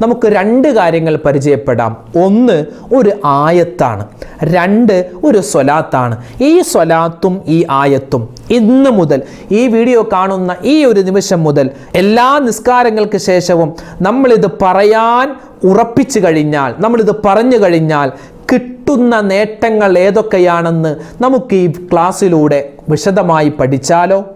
നമുക്ക് രണ്ട് കാര്യങ്ങൾ പരിചയപ്പെടാം. ഒന്ന് ഒരു ആയത്താണ്. രണ്ട് ഒരു സ്വലാത്താണ്. ഈ സ്വലാത്തും ഈ ആയത്തും ഇന്ന് മുതൽ ഈ വീഡിയോ കാണുന്ന ഈ ഒരു നിമിഷം മുതൽ എല്ലാ നിസ്കാരങ്ങൾക്ക് ശേഷവും നമ്മളിത് പറയാൻ ഉറപ്പിച്ചു കഴിഞ്ഞാൽ നമ്മളിത് പറഞ്ഞു കഴിഞ്ഞാൽ കിട്ടുന്ന നേട്ടങ്ങൾ ഏതൊക്കെയാണെന്ന് നമുക്ക് ഈ ക്ലാസ്സിലൂടെ വിശദമായി പഠിച്ചാലോ?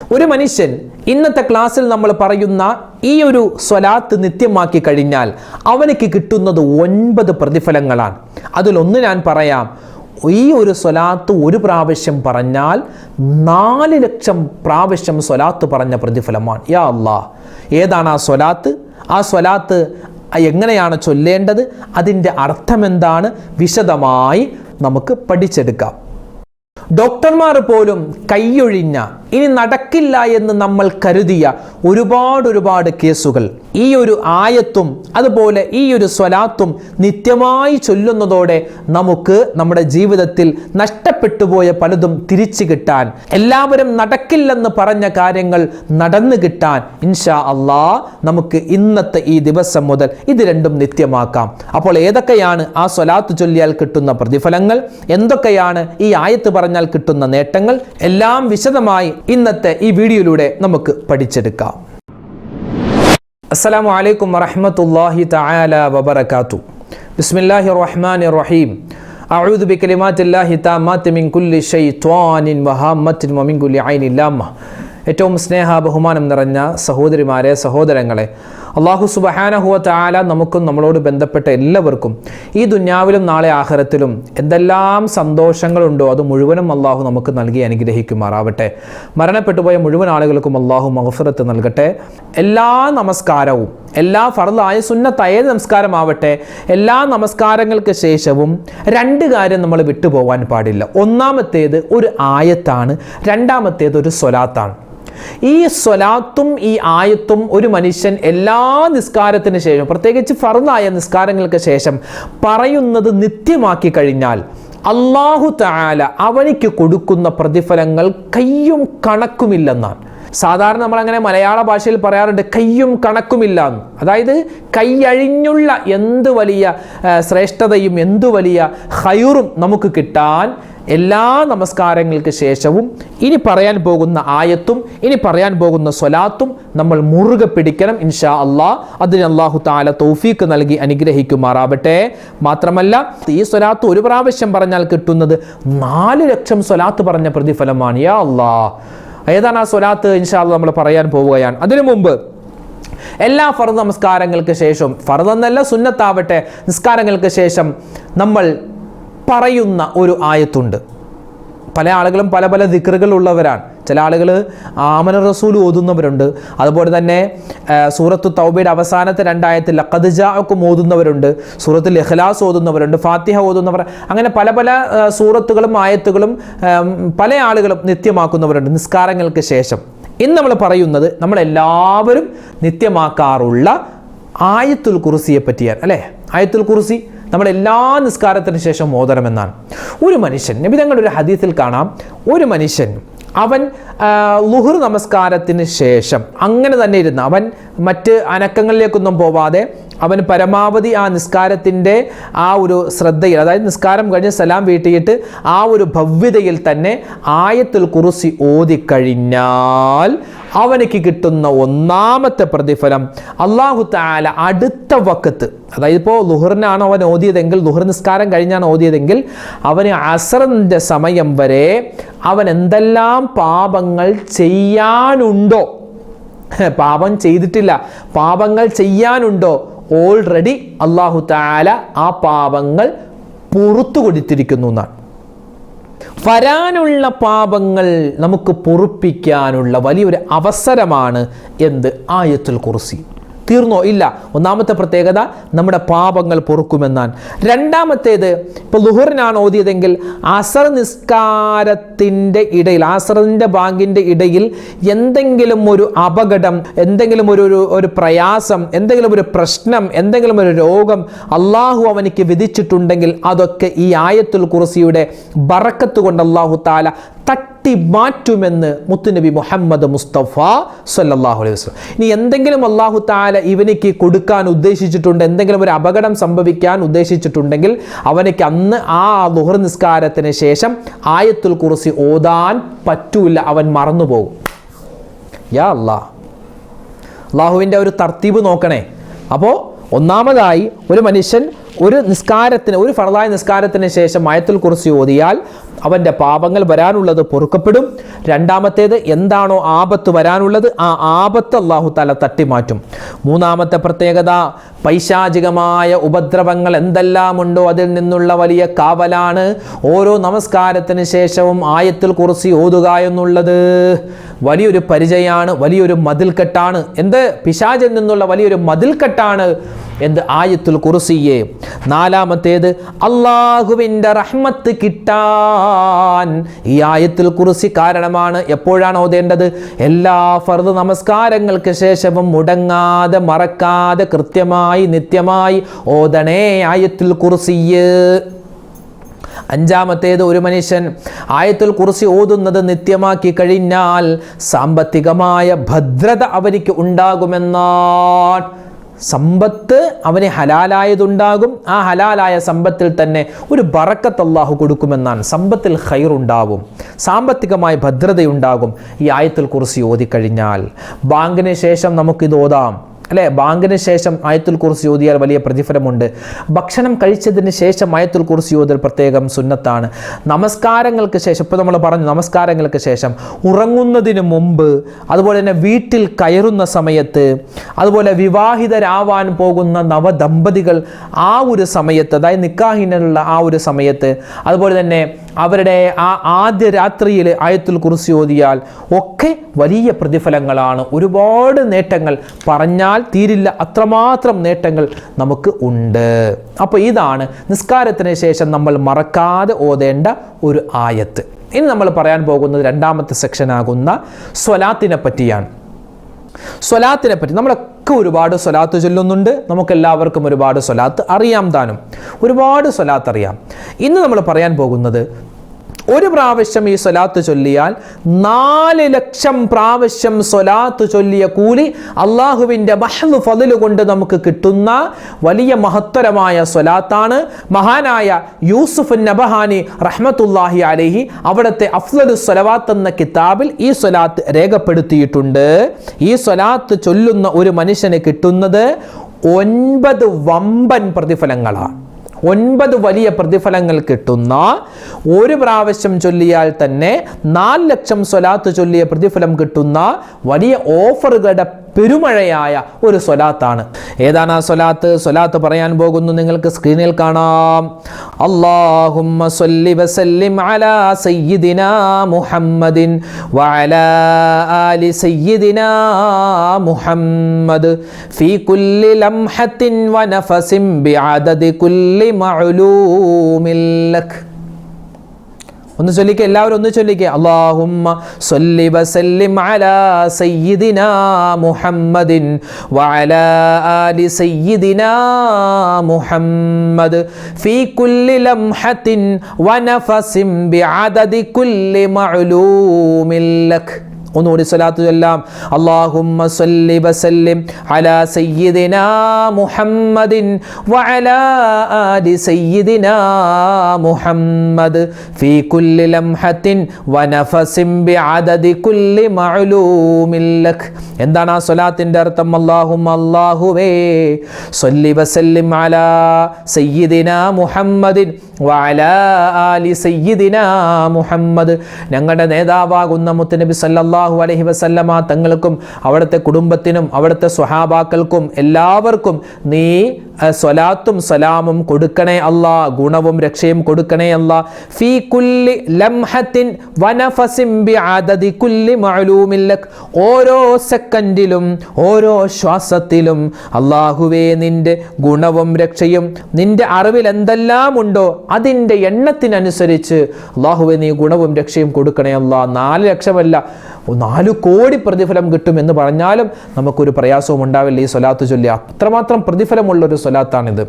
ഒരു മനുഷ്യൻ ഇന്നത്തെ ക്ലാസ്സിൽ നമ്മൾ പറയുന്ന ഈ ഒരു സ്വലാത്ത് നിത്യമാക്കി കഴിഞ്ഞാൽ അവനക്ക് കിട്ടുന്നത് ഒൻപത് പ്രതിഫലങ്ങളാണ്. അതിലൊന്ന് ഞാൻ പറയാം. ഈ ഒരു സ്വലാത്ത് ഒരു പ്രാവശ്യം പറഞ്ഞാൽ നാല് ലക്ഷം പ്രാവശ്യം സ്വലാത്ത് പറഞ്ഞ പ്രതിഫലമാണ്. യാ അല്ലാ ഏതാണ് ആ സ്വലാത്ത്? ആ സ്വലാത്ത് എങ്ങനെയാണ് ചൊല്ലേണ്ടത്? അതിന്റെ അർത്ഥമെന്താണ് വിശദമായി നമുക്ക് പഠിച്ചെടുക്കാം. ഡോക്ടർമാർ പോലും കൈയൊഴിഞ്ഞ ഇനി നടക്കില്ല എന്ന് നമ്മൾ കരുതിയ ഒരുപാട് ഒരുപാട് കേസുകൾ. ഈ ഒരു ആയത്തും അതുപോലെ ഈ ഒരു സ്വലാത്തും നിത്യമായി ചൊല്ലുന്നതോടെ നമുക്ക് നമ്മുടെ ജീവിതത്തിൽ നഷ്ടപ്പെട്ടുപോയ പലതും തിരിച്ചു കിട്ടാൻ എല്ലാവരും നടക്കില്ലെന്ന് പറഞ്ഞ കാര്യങ്ങൾ നടന്നു കിട്ടാൻ ഇൻഷാ അള്ളാ നമുക്ക് ഇന്നത്തെ ഈ ദിവസം മുതൽ ഇത് രണ്ടും നിത്യമാക്കാം. അപ്പോൾ ഏതൊക്കെയാണ് ആ സ്വലാത്ത് ചൊല്ലിയാൽ കിട്ടുന്ന പ്രതിഫലങ്ങൾ? എന്തൊക്കെയാണ് ഈ ആയത്ത് പറഞ്ഞാൽ കിട്ടുന്ന നേട്ടങ്ങൾ? എല്ലാം വിശദമായി ഇന്നത്തെ ഈ വീഡിയോയിലൂടെ നമുക്ക് പഠിച്ചെടുക്കാം. അസ്സലാമു അലൈക്കും വറഹമത്തല്ലാഹി തആല വബറകാതു ബിസ്മില്ലാഹി റഹ്മാനിർ റഹീം. അഊദു ബികലിമാത്തില്ലാഹി താമ്മാത്തി മിൻ കുല്ലി ശൈത്വാനിൻ വഹാമ്മത്തിൻ വമിൻ കുല്ലി ഐനിൻ ലാമ്മ. ഏറ്റവും സ്നേഹ ബഹുമാനം നിറഞ്ഞ സഹോദരിമാരെ സഹോദരങ്ങളെ അള്ളാഹു സുബഹാനഹുവ താല നമുക്കും നമ്മളോട് ബന്ധപ്പെട്ട എല്ലാവർക്കും ഈ ദുന്യാവിലും നാളെ ആഹരത്തിലും എന്തെല്ലാം സന്തോഷങ്ങളുണ്ടോ അത് മുഴുവനും അള്ളാഹു നമുക്ക് നൽകി അനുഗ്രഹിക്കുമാറാവട്ടെ. മരണപ്പെട്ടുപോയ മുഴുവൻ ആളുകൾക്കും അള്ളാഹു മഹഫറത്ത് നൽകട്ടെ. എല്ലാ നമസ്കാരവും എല്ലാ ഫറലായ സുന്നത്തായ നമസ്കാരമാവട്ടെ. എല്ലാ നമസ്കാരങ്ങൾക്ക് ശേഷവും രണ്ട് കാര്യം നമ്മൾ വിട്ടുപോകാൻ പാടില്ല. ഒന്നാമത്തേത് ഒരു ആയത്താണ് രണ്ടാമത്തേത് ഒരു സ്വലാത്താണ്. ഈ സ്വലാത്തും ഈ ആയത്തും ഒരു മനുഷ്യൻ എല്ലാ നിസ്കാരത്തിന് ശേഷം പ്രത്യേകിച്ച് ഫറുന്നായ നിസ്കാരങ്ങൾക്ക് ശേഷം പറയുന്നത് നിത്യമാക്കി കഴിഞ്ഞാൽ അള്ളാഹു താല അവനിക്ക് കൊടുക്കുന്ന പ്രതിഫലങ്ങൾ കയ്യും കണക്കുമില്ലെന്നാണ്. സാധാരണ നമ്മൾ അങ്ങനെ മലയാള ഭാഷയിൽ പറയാറുണ്ട് കയ്യും കണക്കുമില്ല എന്ന് അതായത് കൈയഴിഞ്ഞുള്ള എന്ത് വലിയ ശ്രേഷ്ഠതയും എന്തു വലിയ ഹൈറും നമുക്ക് കിട്ടാൻ എല്ലാ നമസ്കാരങ്ങൾക്ക് ശേഷവും ഇനി പറയാൻ പോകുന്ന ആയത്തും ഇനി പറയാൻ പോകുന്ന സ്വലാത്തും നമ്മൾ മുറുകെ പിടിക്കണം ഇൻഷാ അള്ളാ. അതിന് അള്ളാഹു താല തൗഫീക്ക് നൽകി അനുഗ്രഹിക്കുമാറാവട്ടെ. മാത്രമല്ല ഈ സ്വലാത്ത് ഒരു പ്രാവശ്യം പറഞ്ഞാൽ കിട്ടുന്നത് നാല് ലക്ഷം സ്വലാത്ത് പറഞ്ഞ പ്രതിഫലമാണ്. യാ അള്ളാ. ഏതാണ് ആ സ്വലാത്ത്? ഇൻഷാ അള്ളാ നമ്മൾ പറയാൻ പോവുകയാണ്. അതിനു മുമ്പ് എല്ലാ ഫർദ് നമസ്കാരങ്ങൾക്ക് ശേഷം ഫർദ് എന്നല്ല സുന്നത്താവട്ടെ നിസ്കാരങ്ങൾക്ക് ശേഷം നമ്മൾ പറയുന്ന ഒരു ആയത്തുണ്ട്. പല ആളുകളും പല പല ദിക്റുകൾ ഉള്ളവരാണ്. ചില ആളുകൾ ആമന റസൂൽ ഓതുന്നവരുണ്ട്. അതുപോലെ തന്നെ സൂറത്ത് തൗബയുടെ അവസാനത്തെ രണ്ടായത്തിൽ ലഖദ്ജാക്കും ഓതുന്നവരുണ്ട്. സൂറത്തിൽ ഇഖ്ലാസ് ഓതുന്നവരുണ്ട് ഫാത്തിഹ ഓതുന്നവർ അങ്ങനെ പല പല സൂറത്തുകളും ആയത്തുകളും പല ആളുകളും നിത്യമാക്കുന്നവരുണ്ട് നിസ്കാരങ്ങൾക്ക് ശേഷം. ഇന്ന് നമ്മൾ പറയുന്നത് നമ്മളെല്ലാവരും നിത്യമാക്കാറുള്ള ആയത്തുൽ കുറിസിയെ പറ്റിയാണ് അല്ലേ? ആയത്തുൽ കുറിസി നമ്മളെല്ലാ നിസ്കാരത്തിന് ശേഷം മോദരമെന്നാണ് ഒരു മനുഷ്യൻ നബി തങ്ങളുടെ ഒരു ഹദീസിൽ കാണാം ഒരു മനുഷ്യൻ അവൻ ലുഹുർ നമസ്കാരത്തിന് ശേഷം അങ്ങനെ തന്നെ ഇരുന്ന് അവൻ മറ്റ് അനക്കങ്ങളിലേക്കൊന്നും പോവാതെ അവൻ പരമാവധി ആ നിസ്കാരത്തിന്റെ ആ ഒരു ശ്രദ്ധയിൽ അതായത് നിസ്കാരം കഴിഞ്ഞ് സലാം വീട്ടിയിട്ട് ആ ഒരു ഭവ്യതയിൽ തന്നെ ആയത്തുൽ കുറിസി ഓതിക്കഴിഞ്ഞാൽ അവനക്ക് കിട്ടുന്ന ഒന്നാമത്തെ പ്രതിഫലം അള്ളാഹു താല അടുത്ത വക്കത്ത് അതായത് ഇപ്പോൾ ലുഹറിനാണ് അവൻ ഓതിയതെങ്കിൽ ലുഹർ നിസ്കാരം കഴിഞ്ഞാണ് ഓതിയതെങ്കിൽ അവന് അസറിന്റെ സമയം വരെ അവൻ എന്തെല്ലാം പാപങ്ങൾ ചെയ്യാനുണ്ടോ? പാപം ചെയ്തിട്ടില്ല. പാപങ്ങൾ ചെയ്യാനുണ്ടോ? ഓൾറെഡി അള്ളാഹു താല ആ പാപങ്ങൾ പുറത്തു കൊടുത്തിരിക്കുന്നു എന്നാണ്. വരാനുള്ള പാപങ്ങൾ നമുക്ക് പൊറുപ്പിക്കാനുള്ള വലിയൊരു അവസരമാണ് എന്ത്? ആയത്തുൽ കുർസി. തീർന്നോ? ഇല്ല. ഒന്നാമത്തെ പ്രത്യേകത നമ്മുടെ പാപങ്ങൾ പൊറുക്കുമെന്നാണ്. രണ്ടാമത്തേത് ഇപ്പോൾ ലുഹറിനാണ് ഓതിയതെങ്കിൽ അസർ നിസ്കാരത്തിന്റെ ഇടയിൽ അസറിന്റെ ബാങ്കിന്റെ ഇടയിൽ എന്തെങ്കിലും ഒരു അപകടം എന്തെങ്കിലും ഒരു ഒരു പ്രയാസം എന്തെങ്കിലും ഒരു പ്രശ്നം എന്തെങ്കിലും ഒരു രോഗം അള്ളാഹു അവനിക്ക് വിധിച്ചിട്ടുണ്ടെങ്കിൽ അതൊക്കെ ഈ ആയത്തുൽ കുറിസിയുടെ ബറക്കത്ത് കൊണ്ട് അള്ളാഹു താല തട്ടി തട്ടി മാറ്റുമെന്ന് മുത്തുനബി മുഹമ്മദ് മുസ്തഫ സല്ലാഹു അലൈഹി വസല്ലം. ഇനി എന്തെങ്കിലും അള്ളാഹു താല ഇവനിക്ക് കൊടുക്കാൻ ഉദ്ദേശിച്ചിട്ടുണ്ട് എന്തെങ്കിലും ഒരു അപകടം സംഭവിക്കാൻ ഉദ്ദേശിച്ചിട്ടുണ്ടെങ്കിൽ അവനക്ക് അന്ന് ആ ലുഹർ നിസ്കാരത്തിന് ശേഷം ആയത്തുൽ കുറിസി ഓതാൻ പറ്റൂല അവൻ മറന്നുപോകും. യാ അല്ലാ അള്ളാഹുവിന്റെ ഒരു തർത്തീബ് നോക്കണേ. അപ്പോൾ ഒന്നാമതായി ഒരു മനുഷ്യൻ ഒരു നിസ്കാരത്തിന് ഒരു ഫറതായ നിസ്കാരത്തിന് ശേഷം ആയത്തുൽ കുറിച്ച് ഓതിയാൽ അവന്റെ പാപങ്ങൾ വരാനുള്ളത് പൊറുക്കപ്പെടും. രണ്ടാമത്തേത് എന്താണോ ആപത്ത് വരാനുള്ളത് ആ ആപത്ത് അള്ളാഹു തല തട്ടിമാറ്റും. മൂന്നാമത്തെ പ്രത്യേകത പൈശാചികമായ ഉപദ്രവങ്ങൾ എന്തെല്ലാമുണ്ടോ അതിൽ നിന്നുള്ള വലിയ കാവലാണ്. ഓരോ നമസ്കാരത്തിന് ശേഷവും ആയത്തിൽ കുറിച്ച് ഓതുക എന്നുള്ളത് വലിയൊരു പരിചയമാണ് വലിയൊരു മതിൽക്കെട്ടാണ്. എന്ത്? പിശാചിൽ നിന്നുള്ള വലിയൊരു മതിൽക്കെട്ടാണ് എന്ത്? ആയത്തുൽ കുറിസിയെ നാലാമത്തേത് അള്ളാഹുവിന്റെ റഹ്മത്ത് കിട്ടാൻ. ഈ ആയത്തുൽ കുറിസി കാരണമാണ് എപ്പോഴാണ് ഓതേണ്ടത്? എല്ലാ ഫർദ് നമസ്കാരങ്ങൾക്ക് ശേഷവും മുടങ്ങാതെ മറക്കാതെ കൃത്യമായി നിത്യമായി ഓതണേ ആയത്തുൽ കുറിസിയ് അഞ്ചാമത്തേത് ഒരു മനുഷ്യൻ ആയത്തുൽ കുറിസി ഓതുന്നത് നിത്യമാക്കി കഴിഞ്ഞാൽ സാമ്പത്തികമായ ഭദ്രത അവനിക്ക് ഉണ്ടാകുമെന്നാണ് സമ്പത്ത് അവന് ഹലാലായതുണ്ടാകും. ആ ഹലാലായ സമ്പത്തിൽ തന്നെ ഒരു ബറക്കത്ത് അള്ളാഹു കൊടുക്കുമെന്നാണ്. സമ്പത്തിൽ ഹൈറുണ്ടാവും സാമ്പത്തികമായ ഭദ്രതയുണ്ടാകും. ഈ ആയത്തിൽ കുറിച്ച് ഓതിക്കഴിഞ്ഞാൽ. ബാങ്കിന് ശേഷം നമുക്കിത് ഓതാം. അല്ലെ? ബാങ്കിന് ശേഷം ആയത്തുൽ കുറിച്ച് ഓതിയാൽ വലിയ പ്രതിഫലമുണ്ട്. ഭക്ഷണം കഴിച്ചതിന് ശേഷം ആയത്തുൽ കുറിച്ച് ഓതൽ പ്രത്യേകം സുന്നത്താണ്. നമസ്കാരങ്ങൾക്ക് ശേഷം ഇപ്പോൾ നമ്മൾ പറഞ്ഞു നമസ്കാരങ്ങൾക്ക് ശേഷം ഉറങ്ങുന്നതിന് മുമ്പ് അതുപോലെ തന്നെ വീട്ടിൽ കയറുന്ന സമയത്ത് അതുപോലെ വിവാഹിതരാവാൻ പോകുന്ന നവദമ്പതികൾ ആ ഒരു സമയത്ത് അതായത് നിക്കാഹിനുള്ള ആ ഒരു സമയത്ത് അതുപോലെ തന്നെ അവരുടെ ആ ആദ്യ രാത്രിയിൽ ആയത്തുൽ കുറിച്ച് ഓതിയാൽ ഒക്കെ വലിയ പ്രതിഫലങ്ങളാണ്. ഒരുപാട് നേട്ടങ്ങൾ. പറഞ്ഞാൽ തീരില്ല. അത്രമാത്രം നേട്ടങ്ങൾ നമുക്ക് ഉണ്ട്. അപ്പോൾ ഇതാണ് നിസ്കാരത്തിന് ശേഷം നമ്മൾ മറക്കാതെ ഓതേണ്ട ഒരു ആയത്ത്. ഇനി നമ്മൾ പറയാൻ പോകുന്നത് രണ്ടാമത്തെ സെക്ഷനാകുന്ന സ്വലാത്തിനെ പറ്റിയാണ്. സ്വലാത്തിനെ പറ്റി നമ്മളൊക്കെ ഒരുപാട് സ്വലാത്ത് ചൊല്ലുന്നുണ്ട്. നമുക്കെല്ലാവർക്കും ഒരുപാട് സ്വലാത്ത് അറിയാം താനും. ഒരുപാട് സ്വലാത്ത് അറിയാം. ഇന്ന് നമ്മൾ പറയാൻ പോകുന്നത് ഒരു പ്രാവശ്യം ഈ സ്വലാത്ത് ചൊല്ലിയാൽ നാല് ലക്ഷം പ്രാവശ്യം സ്വലാത്ത് ചൊല്ലിയ കൂലി അള്ളാഹുവിന്റെ മഹദ് ഫതിൽ കൊണ്ട് നമുക്ക് കിട്ടുന്ന വലിയ മഹത്തരമായ സ്വലാത്താണ്. മഹാനായ യൂസുഫ് നബഹാനി റഹ്മത്തുല്ലാഹി അലഹി അവിടുത്തെ അഫ്ലു സ്വലവാത്ത് എന്ന കിതാബിൽ ഈ സ്വലാത്ത് രേഖപ്പെടുത്തിയിട്ടുണ്ട്. ഈ സ്വലാത്ത് ചൊല്ലുന്ന ഒരു മനുഷ്യന് കിട്ടുന്നത് ഒൻപത് വമ്പൻ പ്രതിഫലങ്ങളാണ്. ഒൻപത് വലിയ പ്രതിഫലങ്ങൾ കിട്ടുന്ന ഒരു പ്രാവശ്യം ചൊല്ലിയാൽ തന്നെ നാല് ലക്ഷം സ്വലാത്ത് ചൊല്ലിയ പ്രതിഫലം കിട്ടുന്ന വലിയ ഓഫറുകളുടെ പെരുമഴയായ ഒരു സ്വലാത്താണ്. ഏതാണ് ആ സ്വലാത്ത്? സ്വലാത്ത് പറയാൻ പോകുന്നു നിങ്ങൾക്ക് സ്ക്രീനിൽ കാണാം. അള്ളാഹുമ്മ സ്വല്ലി വസല്ലിം അലാ സയ്യിദിന മുഹമ്മദിൻ വഅലാ ആലി സയ്യിദിന മുഹമ്മദ് ഫീ കുല്ലി ലംഹത്തിൻ വനഫസിം ബിഅദദി കുല്ലി മഅലൂമിൽ ലക്. ഒന്ന് ചൊല്ലിക്കുക എല്ലാവരും ഒന്ന് ചൊല്ലിക്കുക അള്ളാഹുമ്മ സല്ലി വസല്ലിം അലാ സയ്യിദിനാ മുഹമ്മദിൻ വഅലാ ആലി സയ്യിദിനാ മുഹമ്മദ് ഫീ കുല്ലി ലംഹത്തിൻ വനഫസിം ബിഅദദി കുല്ലി മഅലൂമിൻ ലക് ഒന്നുകൂടി സ്വലാത്തു ചൊല്ലാം. അള്ളാഹുമ്മ സല്ലി വസല്ലിം അലാ സയ്യിദിനാ മുഹമ്മദിൻ വഅലാ ആലി സയ്യിദിനാ മുഹമ്മദ് ഫീ കുല്ലി ലംഹത്തിൻ വനഫസിൻ ബിഅദദി കുല്ലി മഅലൂമിൻ ലക്. എന്താണ് ആ സ്വലാത്തിന്റെ അർത്ഥം? അള്ളാഹുമ്മ അല്ലാഹുവേ സല്ലി വസല്ലിം അലാ സയ്യിദിനാ മുഹമ്മദിൻ വഅലാ ആലി സയ്യിദിനാ മുഹമ്മദ്. ഞങ്ങളുടെ നേതാവാകുന്ന മുത്തുനബി സല്ലല്ലാഹു അലൈഹി വസല്ലമ തങ്ങൾക്കും അവിടുത്തെ കുടുംബത്തിനും അവിടുത്തെ സ്വഹാബാക്കൾക്കും എല്ലാവർക്കും നീ സ്വലാത്തും സലാമും കൊടുക്കണേ അല്ല ഗുണവും രക്ഷയും കൊടുക്കണേ അല്ല. ഫീ കുല്ലി ലംഹത്തിൻ വനഫസിംബി കുല്ലി മഅലൂമിൻ ലക്. ഓരോ സെക്കൻഡിലും ഓരോ ശ്വാസത്തിലും അള്ളാഹുവേ നിന്റെ ഗുണവും രക്ഷയും നിന്റെ അറിവിൽ എന്തെല്ലാം ഉണ്ടോ അതിന്റെ എണ്ണത്തിനനുസരിച്ച് അള്ളാഹുവെ നീ ഗുണവും രക്ഷയും കൊടുക്കണേ അല്ല. നാല് ലക്ഷമല്ല നാല് കോടി പ്രതിഫലം കിട്ടും എന്ന് പറഞ്ഞാലും നമുക്കൊരു പ്രയാസവും ഉണ്ടാവില്ല ഈ സ്വലാത്ത് ചൊല്ലി അത്രമാത്രം പ്രതിഫലമുള്ള ഒരു സ്വലാത്താണിത്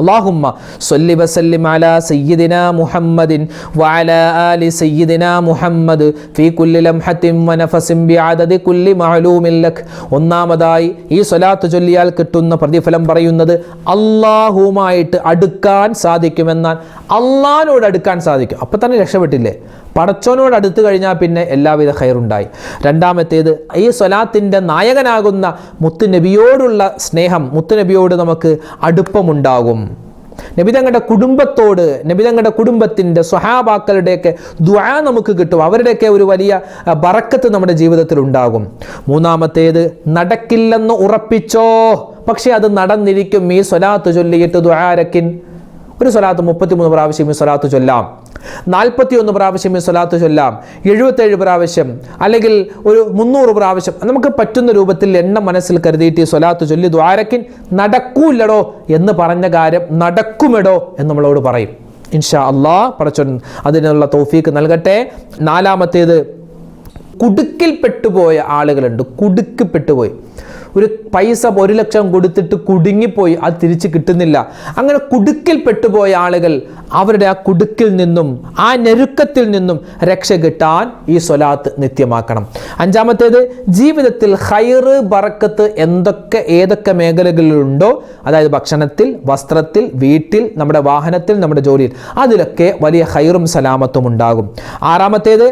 اللهم صل وسلم على سيدنا محمد وعلى آل سيدنا محمد في كل لمحة ونفس بعدد كل معلوم لك ഒന്നാമതായി ഈ സ്വലാത്ത് ചൊല്ലിയാൽ കിട്ടുന്ന പ്രതിഫലം പറയുന്നത് അള്ളാഹുമായിട്ട് അടുക്കാൻ സാധിക്കുമെന്നാൽ അള്ളാഹിനോട് അടുക്കാൻ സാധിക്കും അപ്പം തന്നെ രക്ഷപ്പെട്ടില്ലേ പടച്ചോനോട് അടുത്ത് കഴിഞ്ഞാൽ പിന്നെ എല്ലാവിധ ഖൈറുണ്ടായി. രണ്ടാമത്തേത് ഈ സ്വലാത്തിന്റെ നായകനാകുന്ന മുത്തുനബിയോടുള്ള സ്നേഹം മുത്തുനബിയോട് നമുക്ക് അടുപ്പമുണ്ടാകും. നബിതങ്ങളുടെ കുടുംബത്തോട് നബിതങ്ങളുടെ കുടുംബത്തിന്റെ സ്വഹാബാക്കളുടെയൊക്കെ ദ്വാ നമുക്ക് കിട്ടും. അവരുടെയൊക്കെ ഒരു വലിയ ബറക്കത്ത് നമ്മുടെ ജീവിതത്തിൽ ഉണ്ടാകും. മൂന്നാമത്തേത് നടക്കില്ലെന്ന് ഉറപ്പിച്ചോ. പക്ഷേ അത് നടന്നിരിക്കും. ഈ സ്വലാത്ത് ചൊല്ലിയിട്ട് ദ്വാരക്കിൻ ഒരു സ്വലാത്ത് മുപ്പത്തിമൂന്ന് പ്രാവശ്യം ഈ സ്വലാത്ത് ചൊല്ലാം. നാൽപ്പത്തിയൊന്ന് പ്രാവശ്യം ഈ സ്വലാത്ത് ചൊല്ലാം. എഴുപത്തേഴ് പ്രാവശ്യം അല്ലെങ്കിൽ ഒരു മുന്നൂറ് പ്രാവശ്യം. നമുക്ക് പറ്റുന്ന രൂപത്തിൽ എണ്ണം മനസ്സിൽ കരുതിയിട്ട് ഈ സ്വലാത്ത് ചൊല്ലി ദ്വാരക്കിൻ നടക്കൂല്ലടോ എന്ന് പറഞ്ഞ കാര്യം നടക്കുമെടോ എന്ന് നമ്മളോട് പറയും. ഇൻഷാ അള്ളാ പടച്ചോൻ അതിനുള്ള തോഫീക്ക് നൽകട്ടെ. നാലാമത്തേത് കുടുക്കിൽ പെട്ടുപോയ ആളുകളുണ്ട്. കുടുക്ക് പെട്ടുപോയി. ഒരു പൈസ ഒരു ലക്ഷം കൊടുത്തിട്ട് കുടുങ്ങിപ്പോയി അത് തിരിച്ച് കിട്ടുന്നില്ല. അങ്ങനെ കുടുക്കിൽ പെട്ടുപോയ ആളുകൾ അവരുടെ ആ കുടുക്കിൽ നിന്നും ആ ഞെരുക്കത്തിൽ നിന്നും രക്ഷ കിട്ടാൻ ഈ സ്വലാത്ത് നിത്യമാക്കണം. അഞ്ചാമത്തേത് ജീവിതത്തിൽ ഹൈറ് ബറക്കത്ത് എന്തൊക്കെ ഏതൊക്കെ മേഖലകളിലുണ്ടോ അതായത് ഭക്ഷണത്തിൽ വസ്ത്രത്തിൽ വീട്ടിൽ നമ്മുടെ വാഹനത്തിൽ നമ്മുടെ ജോലിയിൽ അതിലൊക്കെ വലിയ ഹൈറും സലാമത്തും ഉണ്ടാകും. ആറാമത്തേത്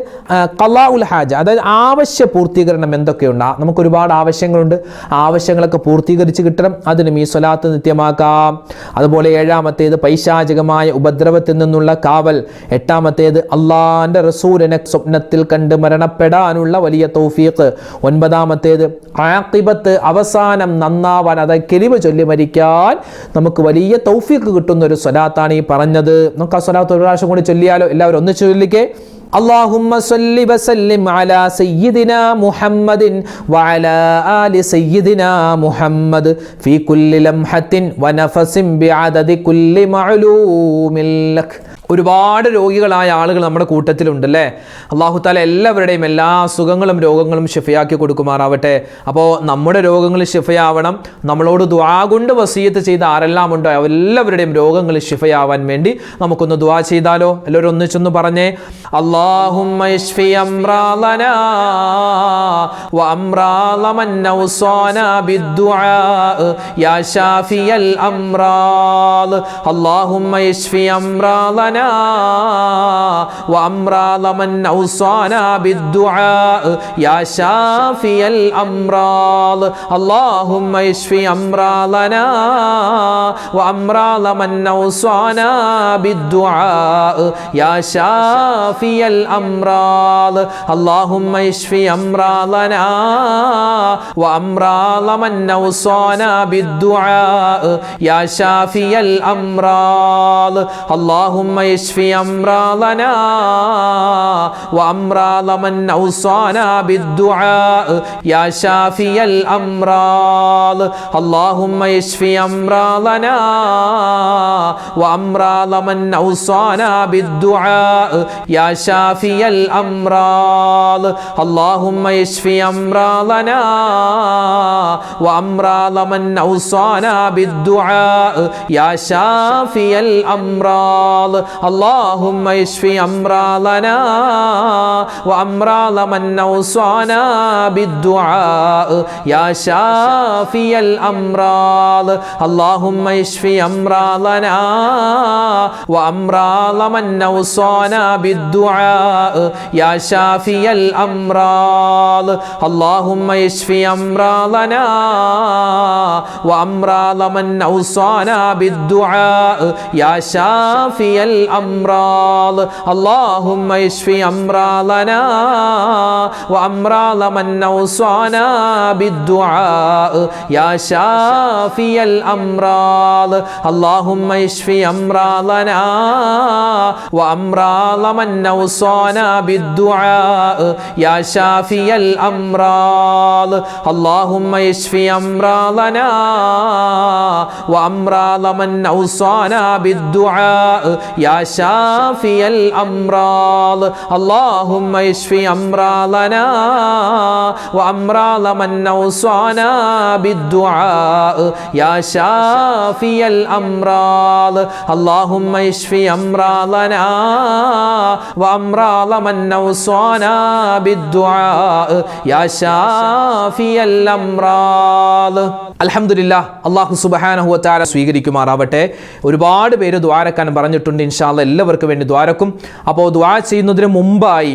കലാ ഉൽ ഹാജ അതായത് ആവശ്യ പൂർത്തീകരണം എന്തൊക്കെയുണ്ട്? നമുക്ക് ഒരുപാട് ആവശ്യങ്ങളുണ്ട്. ആവശ്യങ്ങളൊക്കെ പൂർത്തീകരിച്ച് കിട്ടണം. അതിനും ഈ സ്വലാത്ത് നിത്യമാക്കാം. അതുപോലെ ഏഴാമത്തേത് പൈശാചികമായ ഉപദ്രവത്തിൽ നിന്നുള്ള കാവൽ. എട്ടാമത്തേത് അള്ളാന്റെ റസൂലിനെ സ്വപ്നത്തിൽ കണ്ട് മരണപ്പെടാനുള്ള വലിയ തൗഫീഖ്. ഒൻപതാമത്തേത് ആക്കിബത്ത് അവസാനം നന്നാവാൻ അത് കെലിവ് ചൊല്ലി മരിക്കാൻ നമുക്ക് വലിയ തൗഫീഖ് കിട്ടുന്ന ഒരു സ്വലാത്താണ് ഈ പറഞ്ഞത്. നമുക്ക് ആ സ്വലാത്ത് ഒരു പ്രാവശ്യം കൂടി ചൊല്ലിയാലോ? എല്ലാവരും ഒന്ന് ചൊല്ലിക്കേ. اللهم صل وسلم على سيدنا محمد وعلى آل سيدنا محمد في كل لمحة ونفس بعدد كل معلوم لك ഒരുപാട് രോഗികളായ ആളുകൾ നമ്മുടെ കൂട്ടത്തിലുണ്ട് അല്ലേ അള്ളാഹു താല എല്ലാവരുടെയും എല്ലാ അസുഖങ്ങളും രോഗങ്ങളും ഷിഫയാക്കി കൊടുക്കുമാറാവട്ടെ അപ്പോൾ നമ്മുടെ രോഗങ്ങൾ ഷിഫയാവണം നമ്മളോട് ദ്വാ കൊണ്ട് വസീയത്ത് ചെയ്ത ആരെല്ലാം ഉണ്ടോ എല്ലാവരുടെയും രോഗങ്ങൾ ഷിഫയാവാൻ വേണ്ടി നമുക്കൊന്ന് ദ്വാ ചെയ്താലോ എല്ലാവരും ഒന്നിച്ചൊന്ന് പറഞ്ഞേ اللهم اشف امراضنا وامراض من أوصانا بالدعاء يا شافي الامراض اللهم اشف امراضنا وامراض من أوصانا بالدعاء يا شافي الامراض اللهم اشف امراضنا وامراض من أوصانا بالدعاء يا شافي الأمراض. اللهم اشف أمراضنا وأمراض من أوصانا بالدعاء. يا شافي الأمراض. اللهم اشف أمراضنا وأمراض من أوصانا بالدعاء. يا شافي الأمراض. اللهم اشف أمراضنا وأمراض من أوصانا بالدعاء. يا شافي شافي الأمراض. اللهم اشف أمراضنا وأمراض من أوصانا بالدعاء. يا شافي الأمراض. اللهم اشف أمراضنا وأمراض من أوصانا بالدعاء. يا شافي الأمراض. اللهم اشف أمراضنا وأمراض من أوصانا بالدعاء. يا شافي الأمراض. اللهم يشفي أمراضنا وأمراض من أوصانا بالدعاء يا شافي الأمراض. اللهم يشفي أمراضنا وأمراض من أوصانا بالدعاء يا شافي الأمراض. اللهم يشفي أمراضنا وأمراض من أوصانا اوصانا بالدعاء يا شافي الأمراض. اللهم اشف أمراضنا وأمراض من أوصانا بالدعاء يا شافي الأمراض. اللهم اشف أمراضنا وأمراض من أوصانا بالدعاء يا شافي الأمراض. اللهم اشف أمراضنا وأمراض من أوصانا بالدعاء يا شافي الأمراض الحمد لله അള്ളാഹു സുബഹാനഹു താര സ്വീകരിക്കുമാറാവട്ടെ ഒരുപാട് പേര് ദ്വാരക്കാൻ പറഞ്ഞിട്ടുണ്ട് ഇൻഷാല്ല എല്ലാവർക്കും വേണ്ടി ദ്വാരക്കും അപ്പോൾ ദ്വാ ചെയ്യുന്നതിന് മുമ്പായി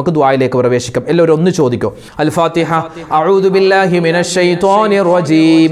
നമുക്ക് ദ്വായിലേക്ക് പ്രവേശിക്കാം. എല്ലാവരും ഒന്ന് ചോദിക്കോ. അൽ ഫാത്തിഹ അഊദു ബില്ലാഹി മിനശ് റജീം.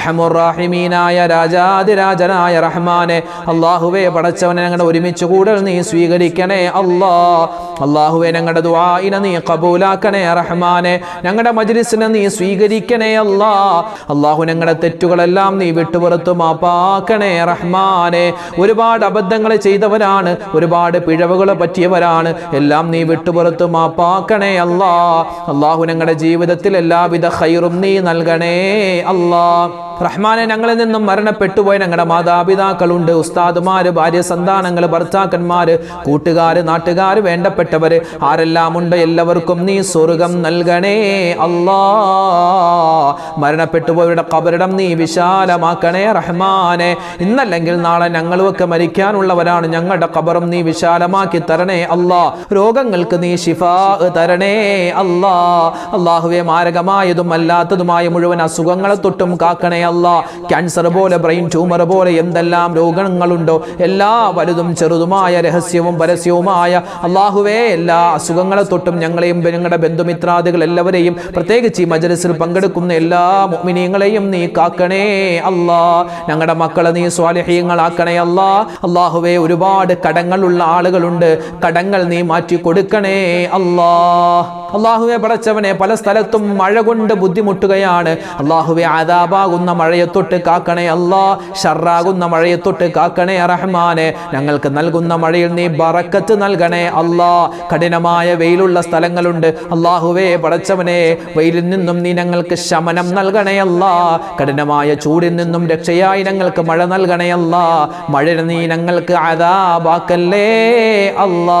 അർഹമുറാഹിമീനായ രാജാതിരാജനായ റഹ്മാനെ. അള്ളാഹുവെ പടച്ചവനെ ഞങ്ങളുടെ ഒരുമിച്ച് കൂടൽ നീ സ്വീകരിക്കണേ അള്ളാ. അള്ളാഹുവെ ഞങ്ങളുടെ ദുആഇനെ നീ കബൂലാക്കണേ റഹ്മാനെ. ഞങ്ങളുടെ മജ്ലിസിനെ നീ സ്വീകരിക്കണേ അല്ലാ അള്ളാഹു ഞങ്ങളുടെ തെറ്റുകളെല്ലാം നീ വിട്ടുപുറത്തു മാപ്പാക്കണേ റഹ്മാനെ. ഒരുപാട് അബദ്ധങ്ങൾ ചെയ്തവരാണ് ഒരുപാട് പിഴവുകൾ പറ്റിയവരാണ്. എല്ലാം നീ വിട്ടുപുറത്തു മാപ്പാക്കണേ അല്ലാ അള്ളാഹു ഞങ്ങളുടെ ജീവിതത്തിൽ എല്ലാവിധ ഹൈറും നീ നൽകണേ അല്ലാ റഹ്മാനെ ഞങ്ങളിൽ നിന്നും മരണപ്പെട്ടുപോയ ഞങ്ങളുടെ മാതാപിതാക്കളുണ്ട്. ഉസ്താദുമാര് ഭാര്യ സന്താനങ്ങൾ ഭർത്താക്കന്മാര് കൂട്ടുകാര് നാട്ടുകാര് വേണ്ടപ്പെട്ടവര് ആരെല്ലാം ഉണ്ട് എല്ലാവർക്കും നീ സ്വർഗം നൽകണേ അല്ലാ. മരണപ്പെട്ടുപോയവരുടെ കബരിടം നീ വിശാലമാക്കണേ റഹ്മാനെ. ഇന്നല്ലെങ്കിൽ നാളെ ഞങ്ങളുമൊക്കെ മരിക്കാനുള്ളവരാണ്. ഞങ്ങളുടെ കബറും നീ വിശാലമാക്കി തരണേ അല്ലാ. രോഗങ്ങൾക്ക് നീ ഷിഫാ തരണേ അല്ലാ. അള്ളാഹുവെ മാരകമായതും അല്ലാത്തതുമായ മുഴുവൻ അസുഖങ്ങളെ തൊട്ടും കാക്കണേ അല്ല. ക്യാൻസർ പോലെ ബ്രെയിൻ ട്യൂമർ പോലെ എന്തെല്ലാം രോഗങ്ങളുണ്ടോ? എല്ലാ വലുതും ചെറുതുമായ രഹസ്യവും പരസ്യവുമായ അള്ളാഹുവേ എല്ലാ അസുഖങ്ങളെ തൊട്ടും ഞങ്ങളെയും ഞങ്ങളുടെ ബന്ധുമിത്രാദികൾ എല്ലാവരെയും പ്രത്യേകിച്ച് ഈ മജലിസിൽ പങ്കെടുക്കുന്ന എല്ലാ മുഅ്മിനീങ്ങളെയും നീ കാക്കണേ അല്ലാ. ഞങ്ങളുടെ മക്കളെ നീ സ്വാലിഹീങ്ങളാക്കണേ അല്ലാ. അള്ളാഹുവേ ഒരുപാട് കടങ്ങളുള്ള ആളുകളുണ്ട്. കടങ്ങൾ നീ മാറ്റി കൊടുക്കണേ അല്ലാ. അള്ളാഹുവെ പടച്ചവനെ പല സ്ഥലത്തും മഴ കൊണ്ട് ബുദ്ധിമുട്ടുകയാണ്. അള്ളാഹുവെ ആദാബാകുന്ന മഴയെ തൊട്ട് കാക്കണേ അല്ലാ. ഷർറാകുന്ന മഴയെ തൊട്ട് കാക്കണേ റഹ്മാനെ. ഞങ്ങൾക്ക് നൽകുന്ന മഴയിൽ നീ ബറക്കത്ത് നൽകണേ അല്ലാ. കഠിനമായ വെയിലുള്ള സ്ഥലങ്ങളുണ്ട്. അള്ളാഹുവേ പടച്ചവനെ വെയിലിൽ നിന്നും നീ ഞങ്ങൾക്ക് ശമനം നൽകണേ അല്ലാ. കഠിനമായ ചൂടിൽ നിന്നും രക്ഷയായി ഞങ്ങൾക്ക് മഴ നൽകണേ അല്ലാ. മഴ നീ ഞങ്ങൾക്ക് അതാബാക്കല്ലേ അല്ലാ.